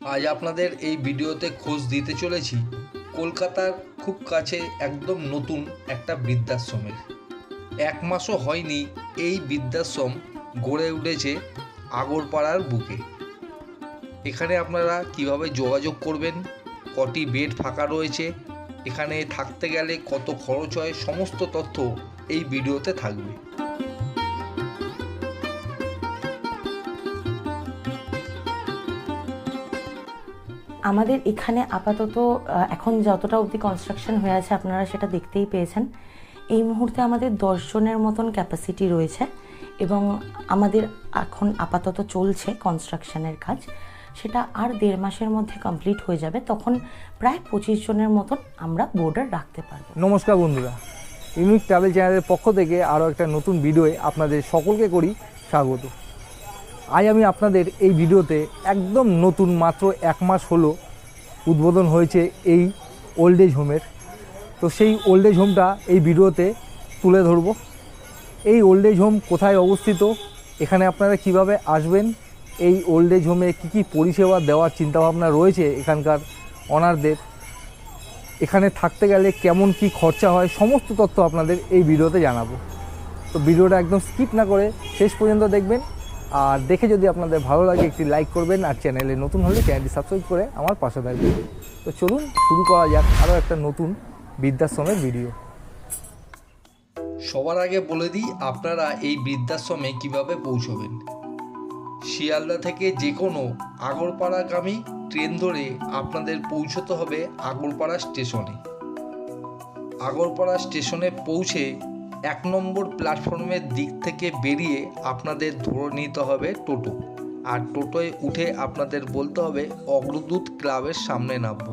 আজ আপনাদের এই ভিডিওতে খোঁজ দিতে চলেছি, কলকাতার খুব কাছে একদম নতুন একটা বৃদ্ধাশ্রমের। এক মাসও হয়নি এই বৃদ্ধাশ্রম গড়ে উঠেছে আগরপাড়ার বুকে। এখানে আপনারা কীভাবে যোগাযোগ করবেন, কটি বেড ফাঁকা রয়েছে, এখানে থাকতে গেলে কত খরচ হয়, সমস্ত তথ্য এই ভিডিওতে থাকবে। আমাদের এখানে আপাতত এখন যতটা অবধি কনস্ট্রাকশন হয়ে আছে আপনারা সেটা দেখতেই পেয়েছেন। এই মুহূর্তে আমাদের দশজনের মতন ক্যাপাসিটি রয়েছে এবং আমাদের এখন আপাতত চলছে কনস্ট্রাকশনের কাজ। সেটা আর দেড় মাসের মধ্যে কমপ্লিট হয়ে যাবে। তখন প্রায় পঁচিশ জনের মতন আমরা বোর্ডার রাখতে পারব। নমস্কার বন্ধুরা। ইউনিক ট্রাভেল চ্যানেলের পক্ষ থেকে আরও একটা নতুন ভিডিওয়ে আপনাদের সকলকে করি স্বাগত। আজ আমি আপনাদের এই ভিডিওতে একদম নতুন মাত্র এক মাস হলো উদ্বোধন হয়েছে এই ওল্ড এজ হোমের তো সেই ওল্ড এজ হোমটা এই ভিডিওতে তুলে ধরব। এই ওল্ড এজ হোম কোথায় অবস্থিত, এখানে আপনারা কীভাবে আসবেন, এই ওল্ড এজ হোমে কী কী পরিষেবা দেওয়ার চিন্তাভাবনা রয়েছে এখানকার অনারদের এখানে থাকতে গেলে কেমন কি খরচা হয়, সমস্ত তথ্য আপনাদের এই ভিডিওতে জানাব। তো ভিডিওটা একদম স্কিপ না করে শেষ পর্যন্ত দেখবেন। আর দেখে যদি আপনাদের ভালো লাগে, একটি লাইক করবেন আর চ্যানেলে নতুন হলে চ্যানেলটি সাবস্ক্রাইব করে আমার পাশে থাকবেন। তো চলুন শুরু করা যাক আরও একটা নতুন বৃদ্ধাশ্রমের ভিডিও সবার আগে বলে দিই, আপনারা এই বৃদ্ধাশ্রমে কীভাবে পৌঁছবেন? শিয়ালদা থেকে যে কোনো আগরপাড়াগামী ট্রেন ধরে আপনাদের পৌঁছতে হবে আগরপাড়া স্টেশনে। আগরপাড়া স্টেশনে পৌঁছে এক নম্বর প্ল্যাটফর্মের দিক থেকে বেরিয়ে আপনাদের ধরে নিতে হবে টোটো। আর টোটোয় উঠে আপনাদের বলতে হবে অগ্রদূত ক্লাবের সামনে নামবো।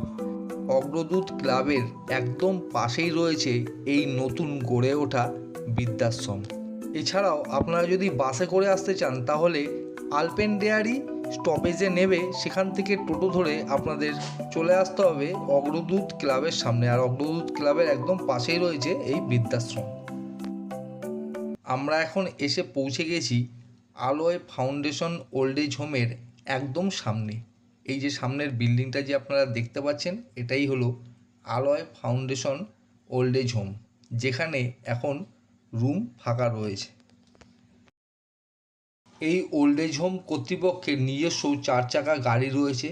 অগ্রদূত ক্লাবের একদম পাশেই রয়েছে এই নতুন গড়ে ওঠা বৃদ্ধাশ্রম। এছাড়াও আপনারা যদি বাসে করে আসতে চান, তাহলে আলপেন ডেয়ারি স্টপেজে নেবে, সেখান থেকে টোটো ধরে আপনাদের চলে আসতে হবে অগ্রদূত ক্লাবের সামনে। আর অগ্রদূত ক্লাবের একদম পাশেই রয়েছে এই বৃদ্ধাশ্রম। আমরা এখন এসে পৌঁছে গেছি আলোয় ফাউন্ডেশন ওল্ড এজ হোমের একদম সামনে। এই যে সামনের বিল্ডিংটা যে আপনারা দেখতে পাচ্ছেন, এটাই হলো আলয় ফাউন্ডেশন ওল্ড এজ হোম যেখানে এখন রুম ফাঁকা রয়েছে। এই ওল্ড এজ হোম কর্তৃপক্ষের নিজস্ব চার চাকা গাড়ি রয়েছে,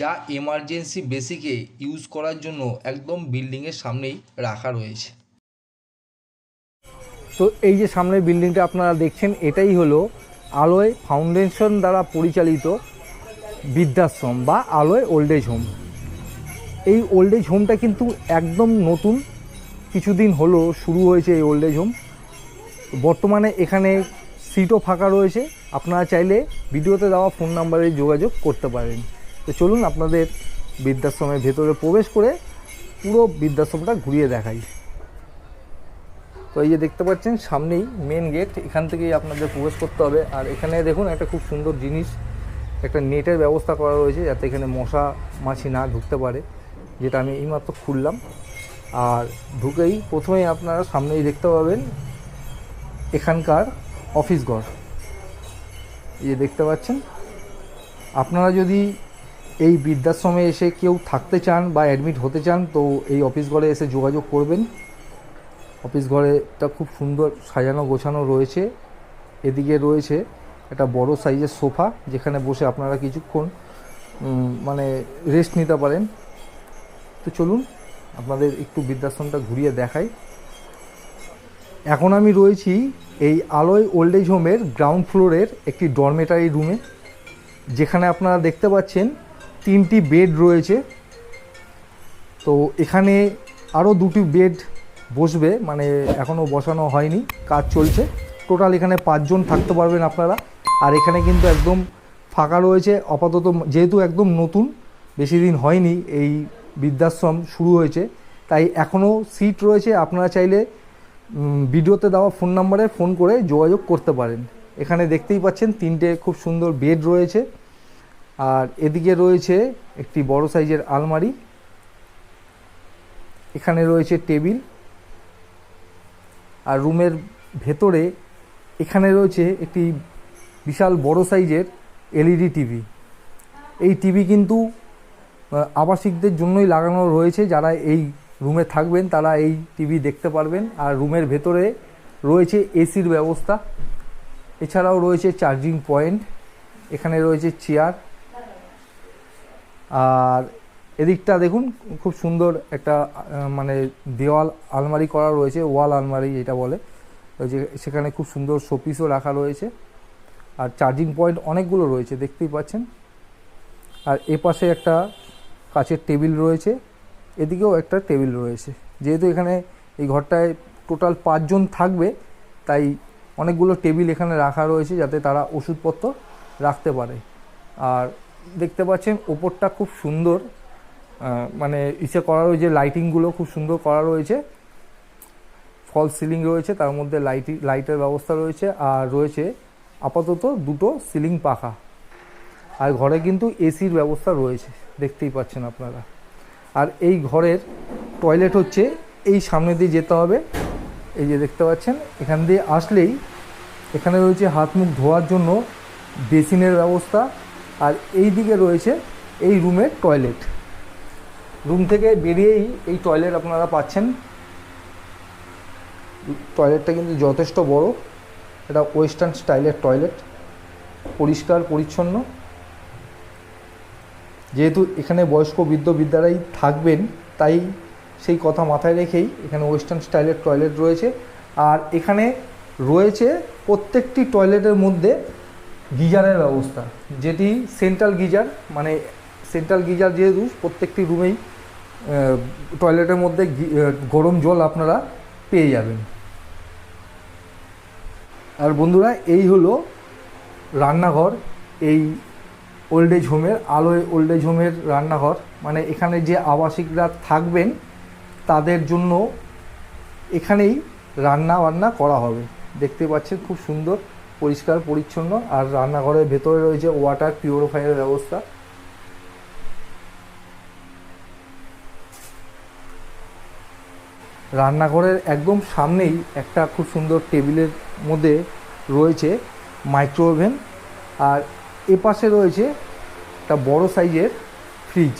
যা এমার্জেন্সি বেসিকে ইউজ করার জন্য একদম বিল্ডিংয়ের সামনেই রাখা রয়েছে। তো এই যে সামনের বিল্ডিংটা আপনারা দেখছেন, এটাই হলো আলোয় ফাউন্ডেশন দ্বারা পরিচালিত বৃদ্ধাশ্রম বা আলোয় ওল্ড এজ হোম এই ওল্ড এজ হোমটা কিন্তু একদম নতুন। কিছুদিন হলো শুরু হয়েছে এই ওল্ড এজ হোম বর্তমানে এখানে সিটও ফাঁকা রয়েছে। আপনারা চাইলে ভিডিওতে দেওয়া ফোন নাম্বারে যোগাযোগ করতে পারেন। তো চলুন আপনাদের বৃদ্ধাশ্রমের ভেতরে প্রবেশ করে পুরো বৃদ্ধাশ্রমটা ঘুরিয়ে দেখাই। তো এই যে দেখতে পাচ্ছেন, সামনেই মেন গেট এখান থেকেই আপনাদের প্রবেশ করতে হবে। আর এখানে দেখুন, একটা খুব সুন্দর জিনিস, একটা নেটের ব্যবস্থা করা রয়েছে যাতে এখানে মশা মাছি না ঢুকতে পারে, যেটা আমি এইমাত্র খুললাম। আর ঢুকেই প্রথমেই আপনারা সামনেই দেখতে পাবেন এখানকার অফিস ঘর। এই যে দেখতে পাচ্ছেন, আপনারা যদি এই বৃদ্ধাশ্রমে এসে কেউ থাকতে চান বা অ্যাডমিট হতে চান, তো এই অফিস ঘরে এসে যোগাযোগ করবেন। অফিস ঘরেটা খুব সুন্দর সাজানো, গোছানো রয়েছে। এদিকে রয়েছে একটা বড় সাইজের সোফা, যেখানে বসে আপনারা কিছুক্ষণ মানে রেস্ট নিতে পারেন। তো চলুন, আপনাদের একটু বৃদ্ধাশ্রমটা ঘুরিয়ে দেখাই। এখন আমি রয়েছি এই আলোয় ওল্ড এজ হোমের গ্রাউন্ড ফ্লোরের একটি ডরমেটারি রুমে যেখানে আপনারা দেখতে পাচ্ছেন তিনটি বেড রয়েছে। তো এখানে আরও দুটি বেড বসবে মানে এখনও বসানো হয়নি, কাজ চলছে। টোটাল এখানে পাঁচজন থাকতে পারবেন আপনারা। আর এখানে কিন্তু একদম ফাঁকা রয়েছে। আপাতত যেহেতু একদম নতুন, বেশি দিন হয়নি এই বৃদ্ধাশ্রম শুরু হয়েছে। তাই এখনও সিট রয়েছে। আপনারা চাইলে ভিডিওতে দেওয়া ফোন নাম্বারে ফোন করে যোগাযোগ করতে পারেন। এখানে দেখতেই পাচ্ছেন তিনটে খুব সুন্দর বেড রয়েছে। আর এদিকে রয়েছে একটি বড় সাইজের আলমারি। এখানে রয়েছে টেবিল। আর রুমের ভেতরে এখানে রয়েছে একটি বিশাল বড় সাইজের এলইডি টিভি। এই টিভি কিন্তু আবাসিকদের জন্যই লাগানো রয়েছে। যারা এই রুমে থাকবেন, তারা এই টিভি দেখতে পারবেন। আর রুমের ভেতরে রয়েছে এসির ব্যবস্থা। এছাড়াও রয়েছে চার্জিং পয়েন্ট, এখানে রয়েছে চেয়ার। আর এদিকটা দেখুন, খুব সুন্দর একটা মানে দেওয়াল আলমারি করা রয়েছে, ওয়াল আলমারি যেটা বলে। ওই যে সেখানে খুব সুন্দর শোপিসও রাখা রয়েছে। আর চার্জিং পয়েন্ট অনেকগুলো রয়েছে, দেখতেই পাচ্ছেন। আর এ পাশে একটা কাচের টেবিল রয়েছে, এদিকেও একটা টেবিল রয়েছে। যেহেতু এখানে এই ঘরটায় টোটাল পাঁচজন থাকবে, তাই অনেকগুলো টেবিল এখানে রাখা রয়েছে যাতে তারা ওষুধপত্র রাখতে পারে। আর দেখতে পাচ্ছেন, ওপরটা খুব সুন্দর। মানে ইসে করা রয়েছে লাইটিংগুলো খুব সুন্দর করা রয়েছে। ফল সিলিং রয়েছে, তার মধ্যে লাইটি লাইটের ব্যবস্থা রয়েছে আর রয়েছে আপাতত দুটো সিলিং পাখা। আর ঘরে কিন্তু এসির ব্যবস্থা রয়েছে, দেখতেই পাচ্ছেন আপনারা। আর এই ঘরের টয়লেট হচ্ছে এই সামনে দিয়ে যেতে হবে। এই যে দেখতে পাচ্ছেন, এখান দিয়ে আসলেই এখানে রয়েছে হাত মুখ ধোয়ার জন্য বেসিনের ব্যবস্থা। আর এই দিকে রয়েছে এই রুমের টয়লেট রুম থেকে বেরিয়েই এই টয়লেট আপনারা পাচ্ছেন। টয়লেটটা কিন্তু যথেষ্ট বড়। এটা ওয়েস্টার্ন স্টাইলের টয়লেট পরিষ্কার, পরিচ্ছন্ন। যেহেতু এখানে বয়স্ক বৃদ্ধ বিদ্যারাই থাকবেন, তাই সেই কথা মাথায় রেখেই এখানে ওয়েস্টার্ন স্টাইলের টয়লেট রয়েছে। আর এখানে রয়েছে প্রত্যেকটি টয়লেটের মধ্যে গিজারের ব্যবস্থা। যেটি সেন্ট্রাল গিজার মানে সেন্ট্রাল গিজার যেহেতু প্রত্যেকটি রুমেই টয়লেটের মধ্যে গরম জল আপনারা পেয়ে যাবেন। আর বন্ধুরা, এই হলো রান্নাঘর, এই ওল্ড এজ হোমের আলোয় ওল্ড এজ হোমের রান্নাঘর। মানে এখানে যে আবাসিকরা থাকবেন, তাদের জন্য এখানেই রান্না বান্না করা হবে। দেখতে পাচ্ছেন, খুব সুন্দর, পরিষ্কার, পরিচ্ছন্ন। আর রান্নাঘরের ভেতরে রয়েছে ওয়াটার পিউরিফায়ারের ব্যবস্থা। রান্নাঘরের একদম সামনেই একটা খুব সুন্দর টেবিলের মধ্যে রয়েছে মাইক্রো ওভেন আর এ পাশে রয়েছে একটা বড় সাইজের ফ্রিজ।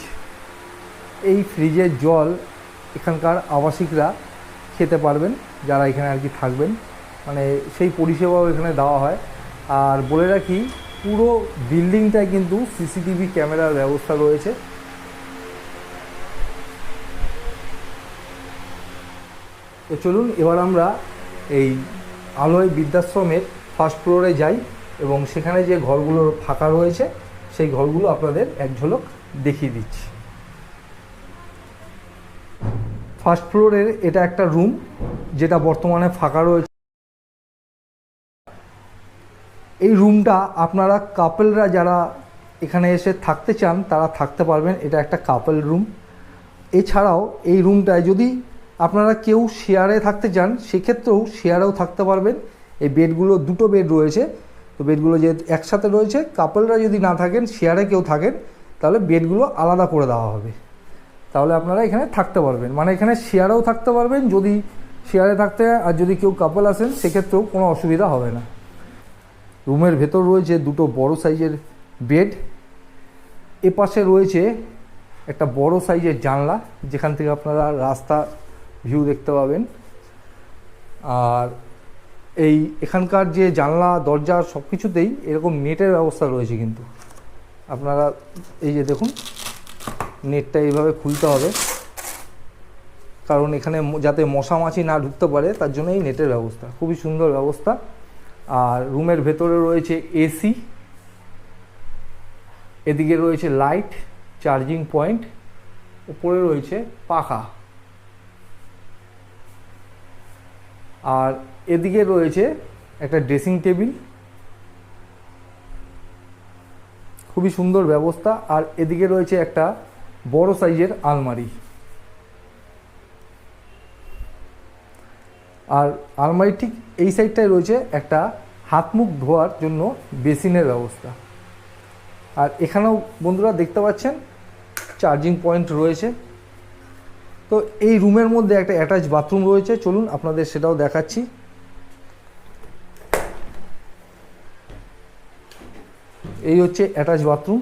এই ফ্রিজের জল এখানকার আবাসিকরা খেতে পারবেন, যারা এখানে আর কি থাকবেন। মানে সেই পরিষেবাও এখানে দেওয়া হয়। আর বলে রাখি, পুরো বিল্ডিংটায় কিন্তু সিসিটিভি ক্যামেরার ব্যবস্থা রয়েছে। তো চলুন, এবার আমরা এই আলোয় বৃদ্ধাশ্রমের ফার্স্ট ফ্লোরে যাই এবং সেখানে যে ঘরগুলো ফাঁকা রয়েছে, সেই ঘরগুলো আপনাদের এক ঝলক দেখিয়ে দিচ্ছি। ফার্স্ট ফ্লোরের এটা একটা রুম যেটা বর্তমানে ফাঁকা রয়েছে। এই রুমটা আপনারা কাপেলরা যারা এখানে এসে থাকতে চান, তারা থাকতে পারবেন। এটা একটা কাপেল রুম এছাড়াও এই রুমটায় যদি আপনারা কেউ শেয়ারে থাকতে চান, সেক্ষেত্রেও শেয়ারেও থাকতে পারবেন। এই বেডগুলো দুটো বেড রয়েছে। তো বেডগুলো যে একসাথে রয়েছে কাপলরা যদি না থাকেন শেয়ারে কেউ থাকেন, তাহলে বেডগুলো আলাদা করে দেওয়া হবে। তাহলে আপনারা এখানে থাকতে পারবেন। মানে এখানে শেয়ারেও থাকতে পারবেন, যদি শেয়ারে থাকতে আর যদি কেউ কাপল আসেন, সেক্ষেত্রেও কোনো অসুবিধা হবে না। রুমের ভেতর রয়েছে দুটো বড় সাইজের বেড এ পাশে রয়েছে একটা বড় সাইজের জানলা, যেখান থেকে আপনারা রাস্তা ভিউ দেখতে পাবেন। আর এই এখানকার যে জানলা, দরজা সব কিছুতেই এরকম নেটের ব্যবস্থা রয়েছে কিন্তু। আপনারা এই যে দেখুন, নেটটা এইভাবে খুলতে হবে। কারণ এখানে যাতে মশা মাছি না ঢুকতে পারে, তার জন্য এই নেটের ব্যবস্থা। খুবই সুন্দর ব্যবস্থা। আর রুমের ভেতরে রয়েছে এসি এদিকে রয়েছে লাইট চার্জিং পয়েন্ট উপরে রয়েছে পাখা। আর এদিকে রয়েছে একটা ড্রেসিং টেবিল। খুবই সুন্দর ব্যবস্থা। আর এদিকে রয়েছে একটা বড় সাইজের আলমারি। আর আলমারি ঠিক এই সাইডটায় রয়েছে একটা হাত মুখ ধোয়ার জন্য বেসিনের ব্যবস্থা। আর এখানেও বন্ধুরা দেখতে পাচ্ছেন, চার্জিং পয়েন্ট রয়েছে। তো এই রুমের মধ্যে একটা অ্যাটাচ বাথরুম রয়েছে। চলুন আপনাদের সেটাও দেখাচ্ছি। এই হচ্ছে অ্যাটাচ বাথরুম।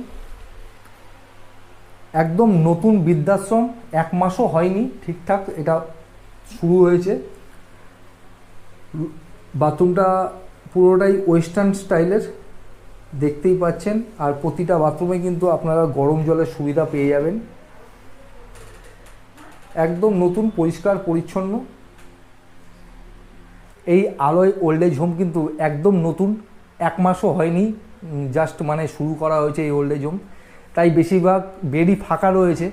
একদম নতুন বৃদ্ধাশ্রম, এক মাসও হয়নি ঠিকঠাক, এটা শুরু হয়েছে। বাথরুমটা পুরোটাই ওয়েস্টার্ন স্টাইলের, দেখতেই পাচ্ছেন। আর প্রতিটা বাথরুমে কিন্তু আপনারা গরম জলের সুবিধা পেয়ে যাবেন। একদম নতুন, পরিষ্কার, পরিচ্ছন্ন। এই আলোয় ওল্ড এজ হোম কিন্তু একদম নতুন। এক মাসও হয়নি জাস্ট মানে শুরু করা হয়েছে এই ওল্ড এজ হোম তাই বেশিরভাগ বেডই ফাঁকা রয়েছে।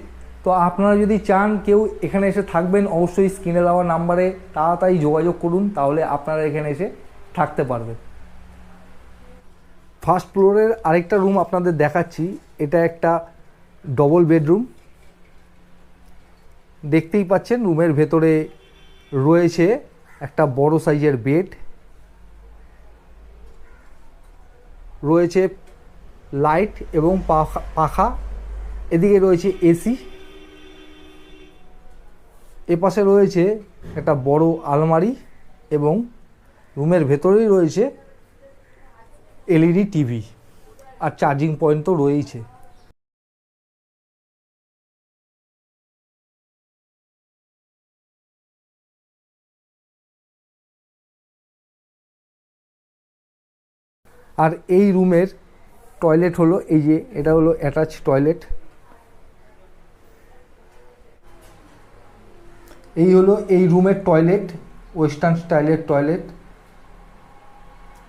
তো আপনারা যদি চান কেউ এখানে এসে থাকবেন, অবশ্যই স্ক্রিনে দেওয়া নাম্বারে তাড়াতাড়ি যোগাযোগ করুন, তাহলে আপনারা এখানে এসে থাকতে পারবেন। ফার্স্ট ফ্লোরের আরেকটা রুম আপনাদের দেখাচ্ছি। এটা একটা ডবল বেডরুম দেখতেই পাচ্ছেন রুমের ভেতরে রয়েছে একটা বড় সাইজের বেড। রয়েছে লাইট এবং পাখা পাখা। এদিকে রয়েছে এসি। এপাশে রয়েছে একটা বড় আলমারি এবং রুমের ভেতরেই রয়েছে এলইডি টিভি। আর চার্জিং পয়েন্ট তো রয়েইছে। আর এই রুমের টয়লেট হলো এই যে, এটা হলো অ্যাটাচ টয়লেট এই হলো এই রুমের টয়লেট ওয়েস্টার্ন স্টাইলের টয়লেট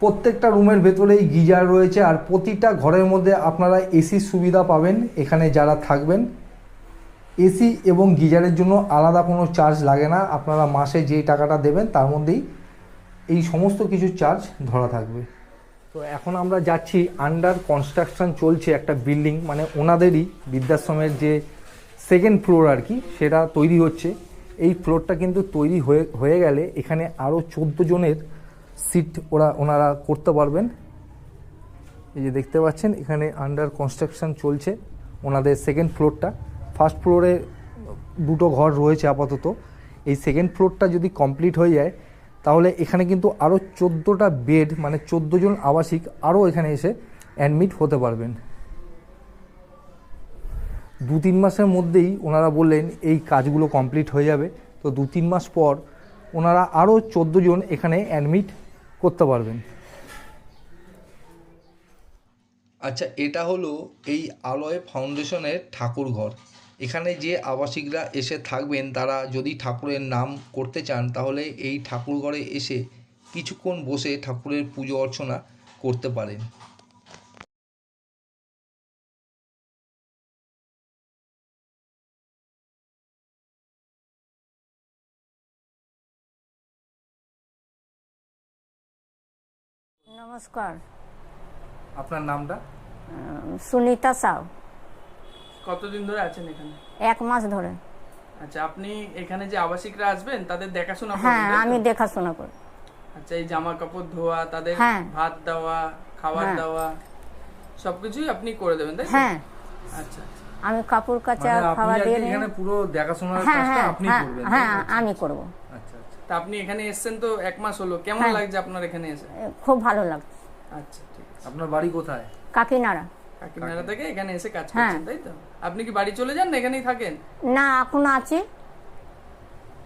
প্রত্যেকটা রুমের ভেতরেই গিজার রয়েছে আর প্রতিটা ঘরের মধ্যে আপনারা এসির সুবিধা পাবেন এখানে যারা থাকবেন। এসি এবং গিজারের জন্য আলাদা কোনো চার্জ লাগে না, আপনারা মাসে যে টাকাটা দেবেন তার মধ্যেই এই সমস্ত কিছু চার্জ ধরা থাকবে। তো এখন আমরা যাচ্ছি আন্ডার কনস্ট্রাকশন চলছে একটা বিল্ডিং মানে ওনাদেরই বৃদ্ধাশ্রমের যে সেকেন্ড ফ্লোর আর কি, সেটা তৈরি হচ্ছে। এই ফ্লোরটা কিন্তু তৈরি হয়ে হয়ে গেলে এখানে আরও চোদ্দ জনের সিট ওরা, ওনারা করতে পারবেন। এই যে দেখতে পাচ্ছেন, এখানে আন্ডার কনস্ট্রাকশন চলছে ওনাদের সেকেন্ড ফ্লোরটা ফার্স্ট ফ্লোরে দুটো ঘর রয়েছে আপাতত। এই সেকেন্ড ফ্লোরটা যদি কমপ্লিট হয়ে যায় তাহলে এখানে কিন্তু আরও চোদ্দোটা বেড মানে চোদ্দ জন আবাসিক আরও এখানে এসে অ্যাডমিট হতে পারবেন। দু তিন মাসের মধ্যেই ওনারা বললেন এই কাজগুলো কমপ্লিট হয়ে যাবে। তো দু তিন মাস পর ওনারা আরও চোদ্দ জন এখানে অ্যাডমিট করতে পারবেন। আচ্ছা এটা হলো এই আলয় ফাউন্ডেশনের ঠাকুর ঘর এখানে যে আবাসিকরা এসে থাকবেন তারা যদি ঠাকুরের নাম করতে চান তাহলে এই ঠাকুর ঘরে এসে কিছুক্ষণ বসে ঠাকুরের পুজো অর্চনা করতে পারেন। নমস্কার। আপনার নামটা? সুনিতা সাউ। কতদিন ধরে আছেন এখানে এক মাস ধরে আচ্ছা আপনি এখানে যে আবাসিকরা আসবেন তাদের দেখাশোনা করবেন, হ্যাঁ? আমি দেখাশোনা করি আচ্ছা এই জামা কাপড় ধোয়া তাদের হ্যাঁ। ভাত দেওয়া খাবার হ্যাঁ। দেওয়া সবকিছুই আপনি করে দেবেন তাই হ্যাঁ আচ্ছা আচ্ছা। আমি কাপড় কাচা মানে খাওয়া দিয়ে। এখানে পুরো দেখাশোনার হ্যাঁ কাজটা আপনি করবেন হ্যাঁ আমি করব আচ্ছা আচ্ছা তা আপনি এখানে এসেছেন তো এক মাস হলো কেমন। লাগছে আপনার এখানে এসে খুব ভালো লাগছে আচ্ছা ঠিক আছে আপনার বাড়ি কোথায় কাকিনাড়া কাকিনাড়া থেকে এখানে এসে কাজ। করছেন তাই তো আপনি কি বাড়ি চলে যান না এখানেই থাকেন? না এখন আছি।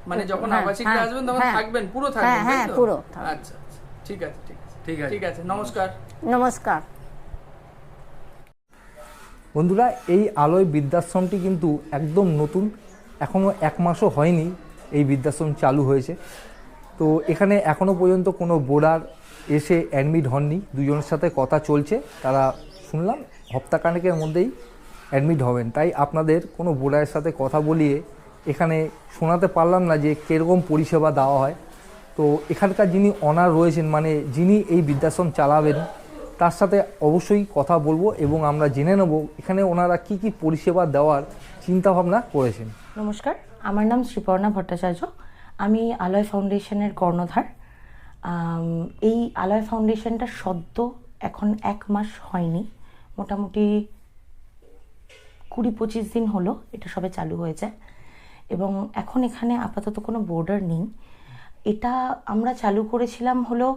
মানে যখন হ্যাঁ, আবাসিকরা হ্যাঁ, আসবেন তখন হ্যাঁ। থাকবেন পুরো থাকবেন হ্যাঁ, হ্যাঁ, পুরো। আচ্ছা আচ্ছা ঠিক আছে ঠিক আছে। ঠিক আছে। ঠিক আছে নমস্কার। নমস্কার। বন্ধুরা এই আলোয় বৃদ্ধাশ্রমটি কিন্তু একদম নতুন এখনও এক মাসও হয়নি এই বৃদ্ধাশ্রম চালু হয়েছে। তো এখানে এখনও পর্যন্ত কোনো বোর্ডার এসে অ্যাডমিট হননি দুজনের সাথে কথা চলছে তারা শুনলাম হপ্তাখানেকের মধ্যেই অ্যাডমিট হবেন। তাই আপনাদের কোনো বোর্ডারের সাথে কথা বলিয়ে এখানে শোনাতে পারলাম না যে কীরকম পরিষেবা দেওয়া হয়। তো এখানকার যিনি অনার রয়েছেন মানে যিনি এই বৃদ্ধাশ্রম চালাবেন, তার সাথে অবশ্যই কথা বলব এবং আমরা জেনে নেব এখানে ওনারা কি কি পরিষেবা দেওয়ার চিন্তাভাবনা করেছেন। নমস্কার, আমার নাম শ্রীপর্ণা ভট্টাচার্য। আমি আলয় ফাউন্ডেশনের কর্ণধার। এই আলয় ফাউন্ডেশনটা সদ্য এখন এক মাস হয়নি। মোটামুটি কুড়ি পঁচিশ দিন হলো এটা সবে চালু হয়েছে। এবং এখন এখানে আপাতত কোনো বোর্ডার নেই। এটা আমরা চালু করেছিলাম হলো,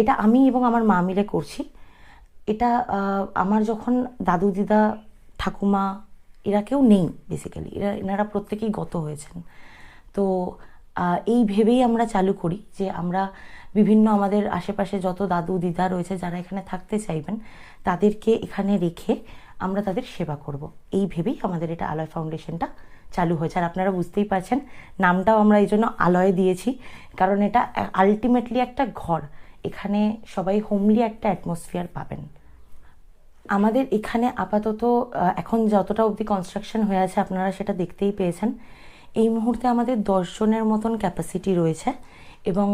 এটা আমি এবং আমার মা মিলে করছি। এটা আমার যখন দাদু, দিদা, ঠাকুমা, এরা কেউ নেই বেসিক্যালি এরা, এনারা প্রত্যেকেই গত হয়েছেন। তো এই ভেবেই আমরা চালু করি যে আমরা বিভিন্ন আমাদের আশেপাশে যত দাদু, দিদা রয়েছে যারা এখানে থাকতে চাইবেন, তাদেরকে এখানে রেখে আমরা তাদের সেবা করব। এই ভেবেই আমাদের এটা আলয় ফাউন্ডেশনটা চালু হয়েছে। আর আপনারা বুঝতেই পারছেন, নামটাও আমরা এই জন্য আলয় দিয়েছি। কারণ এটা আলটিমেটলি একটা ঘর। এখানে সবাই হোমলি একটা অ্যাটমসফিয়ার পাবেন। আমাদের এখানে আপাতত এখন যতটা অবধি কনস্ট্রাকশন হয়ে আছে, আপনারা সেটা দেখতেই পেয়েছেন। এই মুহূর্তে আমাদের দশজনের মতন ক্যাপাসিটি রয়েছে এবং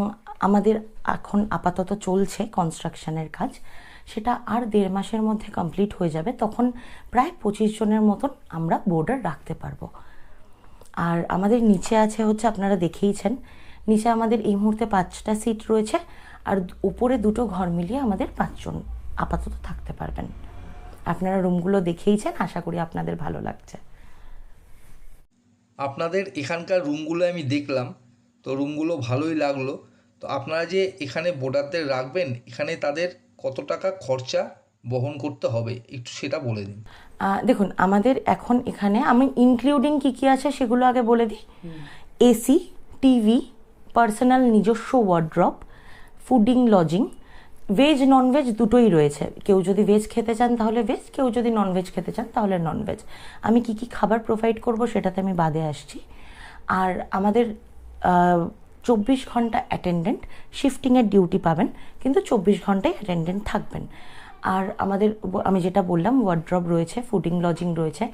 আমাদের এখন আপাতত চলছে কনস্ট্রাকশনের কাজ। সেটা আর দেড় মাসের মধ্যে কমপ্লিট হয়ে যাবে, তখন প্রায় পঁচিশ জনের মতন আমরা বোর্ডার রাখতে পারব। আর আমাদের নিচে আছে হচ্ছে, আপনারা দেখেইছেন, নিচে আমাদের এই মুহূর্তে পাঁচটা সিট রয়েছে, আর উপরে দুটো ঘর মিলিয়ে আমাদের পাঁচজন আপাতত থাকতে পারবেন। আপনারা রুমগুলো দেখেইছেন, আশা করি আপনাদের ভালো লাগছে। আপনাদের এখানকার রুমগুলো আমি দেখলাম, তো রুমগুলো ভালোই লাগল। তো আপনারা যে এখানে বোর্ডারদের রাখবেন, এখানে তাদের কত টাকা খরচা বহন করতে হবে একটু সেটা বলে দিন। দেখুন আমাদের এখন এখানে আমি ইনক্লুডিং কি কি আছে সেগুলো আগে বলে দিই। এসি টিভি পার্সোনাল নিজস্ব wardrobe fooding lodging veg non veg দুটোই রয়েছে। কেউ যদি ভেজ খেতে চান তাহলে ভেজ কেউ যদি ননভেজ খেতে চান তাহলে ননভেজ আমি কি কি খাবার প্রোভাইড করব সেটাতে আমি বাদে আসছি। আর আমাদের চব্বিশ ঘণ্টা অ্যাটেন্ডেন্ট শিফটিংয়ের ডিউটি পাবেন, কিন্তু চব্বিশ ঘন্টায় অ্যাটেন্ডেন্ট থাকবেন। আর আমাদের, আমি যেটা বললাম ওয়ার্ড্রপ রয়েছে ফুডিং লজিং রয়েছে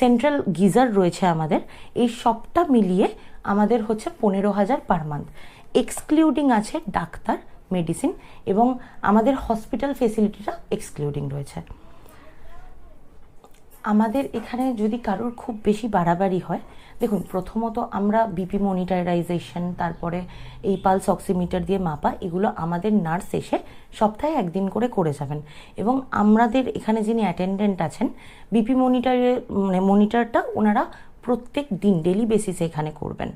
সেন্ট্রাল গিজার রয়েছে আমাদের, এই সবটা মিলিয়ে আমাদের হচ্ছে পনেরো হাজার পার মান্থ এক্সক্লুডিং আছে ডাক্তার মেডিসিন এবং আমাদের হসপিটাল ফেসিলিটিটা এক্সক্লুডিং রয়েছে। আমাদের এখানে যদি কারোর খুব বেশি বাড়াবাড়ি হয়, দেখুন, প্রথমত আমরা বিপি মনিটারাইজেশন তারপরে এই পালস অক্সিমিটার দিয়ে মাপা, এগুলো আমাদের নার্স এসে সপ্তাহে একদিন করে করে যাবেন। এবং আমাদের এখানে যিনি অ্যাটেন্ডেন্ট আছেন বিপি মনিটারে মানে মনিটরটা ওনারা প্রত্যেক দিন ডেলি বেসিসে এখানে করবেন।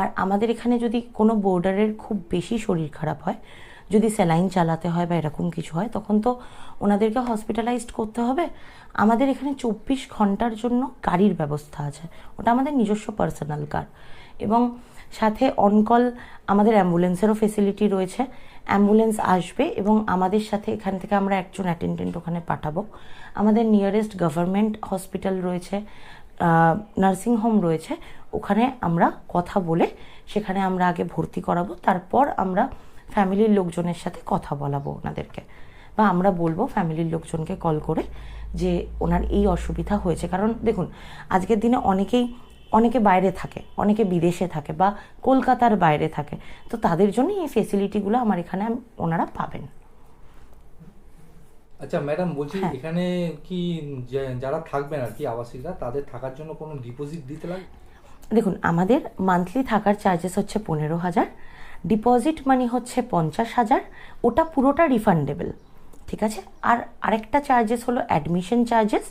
আর আমাদের এখানে যদি কোনো বোর্ডারের খুব বেশি শরীর খারাপ হয়, যদি স্যালাইন চালাতে হয় বা এরকম কিছু হয়, তখন তো ওনাদেরকে হসপিটালাইজড করতে হবে। আমাদের এখানে চব্বিশ ঘণ্টার জন্য গাড়ির ব্যবস্থা আছে। ওটা আমাদের নিজস্ব পার্সোনাল কার এবং সাথে অনকল আমাদের অ্যাম্বুলেন্সেরও ফেসিলিটি রয়েছে। অ্যাম্বুলেন্স আসবে এবং আমাদের সাথে এখান থেকে আমরা একজন অ্যাটেন্ডেন্ট ওখানে পাঠাবো। আমাদের নিয়ারেস্ট গভর্নমেন্ট হসপিটাল রয়েছে নার্সিং হোম রয়েছে। ওখানে আমরা কথা বলে সেখানে আমরা আগে ভর্তি করাবো। তারপর আমরা ফ্যামিলির লোকজনের সাথে কথা বলাবো ওনাদেরকে। বা আমরা বলব ফ্যামিলির লোকজনকে কল করে যে ওনার এই অসুবিধা হয়েছে। কারণ দেখুন আজকের দিনে অনেকেই অনেকে বাইরে থাকে অনেকে বিদেশে থাকে বা কলকাতার বাইরে থাকে। তো তাদের জন্য এই ফেসিলিটিগুলো আমার এখানে ওনারা পাবেন। আচ্ছা ম্যাডাম বলছি হ্যাঁ। এখানে কি যারা থাকবেন আর কি আবাসিকরা তাদের থাকার জন্য কোনো ডিপোজিট দিতে লাগে? দেখুন আমাদের মান্থলি থাকার চার্জেস হচ্ছে পনেরো হাজার ডিপোজিট মানি হচ্ছে পঞ্চাশ হাজার ওটা পুরোটা রিফান্ডেবল ঠিক আছে? আর আরেকটা চার্জেস হলো অ্যাডমিশন চার্জেস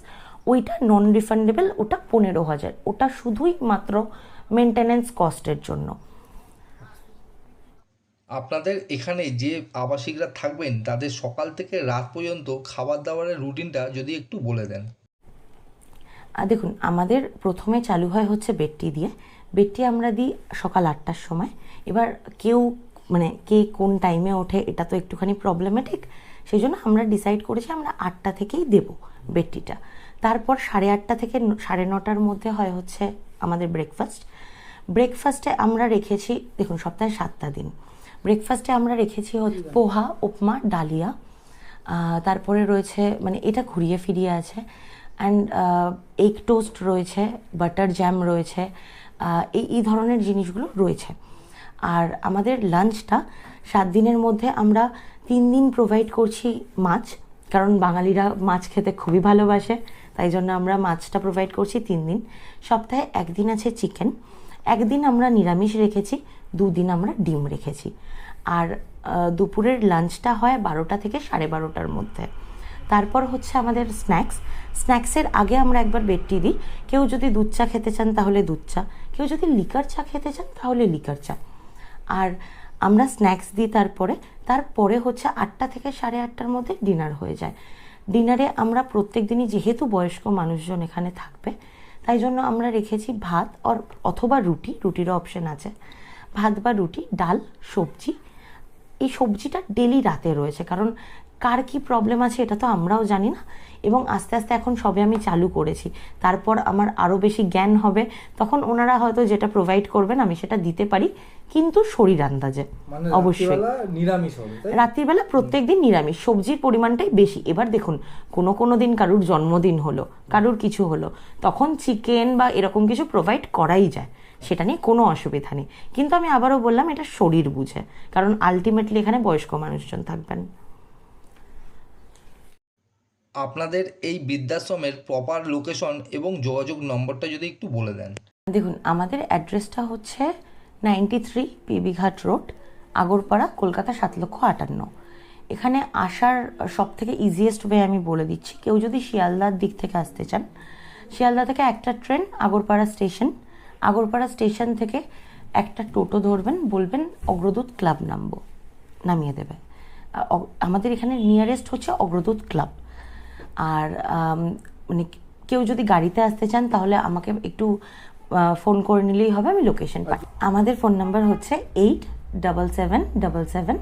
ওইটা নন রিফান্ডেবল ওটা পনেরো হাজার। ওটা শুধুই মাত্র মেনটেনেন্স কস্টের জন্য। আপনাদের এখানে যে আবাসিকরা থাকবেন তাদের সকাল থেকে রাত পর্যন্ত খাবার দাবারের রুটিনটা যদি একটু বলে দেন। আর দেখুন আমাদের প্রথমে চালু হয় হচ্ছে বেডটি দিয়ে। বেডটি আমরা দিই সকাল আটটার সময়। এবার কেউ মানে কে কোন টাইমে ওঠে এটা তো একটুখানি প্রবলেমেটিক সেই জন্য আমরা ডিসাইড করেছি আমরা আটটা থেকেই দেব বেডটিটা। তারপর সাড়ে আটটা থেকে সাড়ে নটার মধ্যে হয় হচ্ছে আমাদের ব্রেকফাস্ট ব্রেকফাস্টে আমরা রেখেছি দেখুন সপ্তাহে সাতটা দিন। ব্রেকফাস্টে আমরা রেখেছি হচ্ছে পোহা উপমা ডালিয়া। তারপরে রয়েছে মানে এটা ঘুরিয়ে ফিরিয়ে আছে। অ্যান্ড এগ টোস্ট রয়েছে বাটার জ্যাম রয়েছে এই এই ধরনের জিনিসগুলো রয়েছে। আর আমাদের লাঞ্চটা সাত দিনের মধ্যে আমরা তিন দিন প্রোভাইড করছি মাছ, কারণ বাঙালিরা মাছ খেতে খুবই ভালোবাসে, তাই জন্য আমরা মাছটা প্রোভাইড করছি তিন দিন। সপ্তাহে একদিন আছে চিকেন একদিন আমরা নিরামিষ রেখেছি, দুদিন আমরা ডিম রেখেছি। আর দুপুরের লাঞ্চটা হয় বারোটা থেকে সাড়ে বারোটার মধ্যে। তারপর হচ্ছে আমাদের স্ন্যাক্স স্ন্যাক্সের আগে আমরা একবার বেডটি দিই। কেউ যদি দুধ চা খেতে চান তাহলে দুধ চা, কেউ যদি লিকার চা খেতে চান তাহলে লিকার চা। আর আমরা স্ন্যাক্স দিই তারপরে তারপরে হচ্ছে আটটা থেকে সাড়ে আটটার মধ্যে ডিনার হয়ে যায়। ডিনারে আমরা প্রত্যেক দিনই যেহেতু বয়স্ক মানুষজন এখানে থাকবে, তাই জন্য আমরা রেখেছি ভাত আর অথবা রুটি রুটিরও অপশন আছে। ভাত বা রুটি, ডাল, সবজি, এই সবজিটা ডেলি রাতে রয়েছে, কারণ কার কি প্রবলেম আছে এটা তো আমরাও জানি না। এবং আস্তে আস্তে এখন সবে আমি চালু করেছি। তারপর আমার আরও বেশি জ্ঞান হবে। তখন ওনারা হয়তো যেটা প্রোভাইড করবেন আমি সেটা দিতে পারি। কিন্তু শরীর আন্দাজে। মানে অবশ্যই। রাত্রিবেলা প্রত্যেক দিন নিরামিষ। সবজির পরিমাণটাই বেশি। এবার দেখুন কোনো কোনো দিন কারুর জন্মদিন হলো কারুর কিছু হলো তখন চিকেন বা এরকম কিছু প্রোভাইড করাই যায়। সেটা নিয়ে কোনো অসুবিধা নেই। কিন্তু আমি আবারও বললাম এটা শরীর বুঝে। কারণ আলটিমেটলি এখানে বয়স্ক মানুষজন থাকবেন। আপনাদের এই বৃদ্ধাশ্রমের প্রপার লোকেশন এবং যোগাযোগ নম্বরটা যদি একটু বলে দেন। দেখুন, আমাদের অ্যাড্রেসটা হচ্ছে ninety three PB Ghat road Agarpara, Kolkata সাত লক্ষ আটান্ন। এখানে আসার সব থেকে ইজিয়েস্ট ওয়ে আমি বলে দিচ্ছি, কেউ যদি শিয়ালদার দিক থেকে আসতে চান, শিয়ালদা থেকে একটা train Agarpara station Agarpara station থেকে একটা টোটো ধরবেন, বলবেন অগ্রদূত ক্লাব নামবো, নামিয়ে দেবে। আমাদের এখানে নিয়ারেস্ট হচ্ছে অগ্রদূত ক্লাব। আর মানে কেউ যদি গাড়িতে আসতে চান তাহলে আমাকে একটু ফোন করে নিলেই হবে আমি লোকেশন পাই। আমাদের ফোন নাম্বার হচ্ছে eight double seven double seven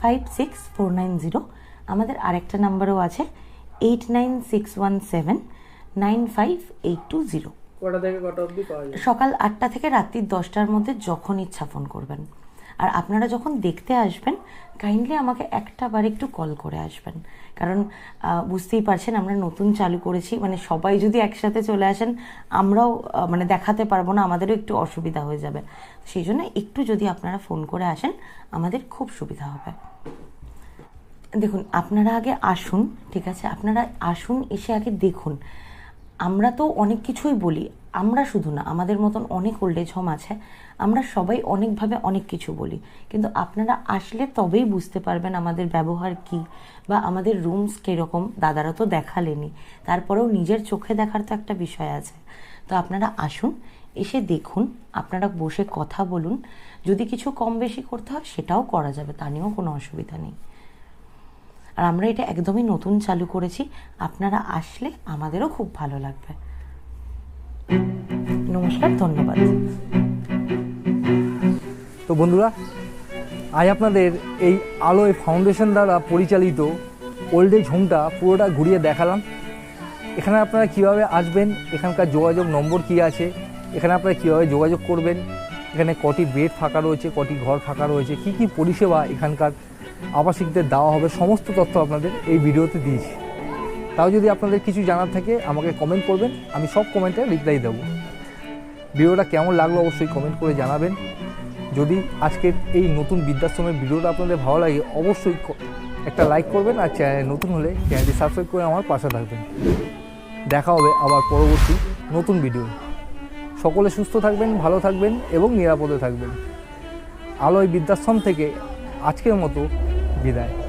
five six four nine zero. আমাদের আরেকটা নাম্বারও আছে eight nine six one seven nine five eight two zero. সকাল আটটা থেকে রাত্রি দশটার মধ্যে যখন ইচ্ছা ফোন করবেন। আর আপনারা যখন দেখতে আসবেন কাইন্ডলি আমাকে একটা বার একটু কল করে আসবেন। কারণ বুঝতেই পারছেন আমরা নতুন চালু করেছি মানে সবাই যদি একসাথে চলে আসেন, আমরাও মানে দেখাতে পারব না, আমাদেরও একটু অসুবিধা হয়ে যাবে। সেই জন্য একটু যদি আপনারা ফোন করে আসেন, আমাদের খুব সুবিধা হবে। দেখুন, আপনারা আগে আসুন, ঠিক আছে? আপনারা আসুন, এসে আগে দেখুন আমরা তো অনেক কিছুই বলি, আমরা শুধু না, আমাদের মতন অনেক ওল্ড এজ হোম আছে, আমরা সবাই অনেকভাবে অনেক কিছু বলি। কিন্তু আপনারা আসলে তবেই বুঝতে পারবেন আমাদের ব্যবহার কি বা আমাদের রুমস কীরকম, দাদারা তো দেখালেনি তারপরেও নিজের চোখে দেখার তো একটা বিষয় আছে। তো আপনারা আসুন, এসে দেখুন, আপনারা বসে কথা বলুন। যদি কিছু কম বেশি করতে হয়, সেটাও করা যাবে, তা নিয়েও কোনো অসুবিধা নেই। আর আমরা এটা একদমই নতুন চালু করেছি। আপনারা আসলে আমাদেরও খুব ভালো লাগবে। নমস্কার, ধন্যবাদ। তো বন্ধুরা, আজ আপনাদের এই আলোয় ফাউন্ডেশন দ্বারা পরিচালিত ওল্ড এজ হোমটা পুরোটা ঘুরিয়ে দেখালাম। এখানে আপনারা কীভাবে আসবেন, এখানকার যোগাযোগ নম্বর কি আছে, এখানে আপনারা কীভাবে যোগাযোগ করবেন, এখানে কটি বেড ফাঁকা রয়েছে, কটি ঘর ফাঁকা রয়েছে, কি কি পরিষেবা এখানকার আবাসিকদের দেওয়া হবে সমস্ত তথ্য আপনাদের এই ভিডিওতে দিয়েছি। তাও যদি আপনাদের কিছু জানার থাকে, আমাকে কমেন্ট করবেন, আমি সব কমেন্টে রিপ্লাই দেবো। ভিডিওটা কেমন লাগল অবশ্যই কমেন্ট করে জানাবেন। যদি আজকের এই নতুন বৃদ্ধাশ্রমের ভিডিওটা আপনাদের ভালো লাগে, অবশ্যই একটা লাইক করবেন আর চ্যানেল নতুন হলে চ্যানেলটি সাবস্ক্রাইব করে আমার পাশে থাকবেন। দেখা হবে আবার পরবর্তী নতুন ভিডিও সকলে সুস্থ থাকবেন, ভালো থাকবেন এবং নিরাপদে থাকবেন। আলোয় বৃদ্ধাশ্রম থেকে আজকের মতো विदाई।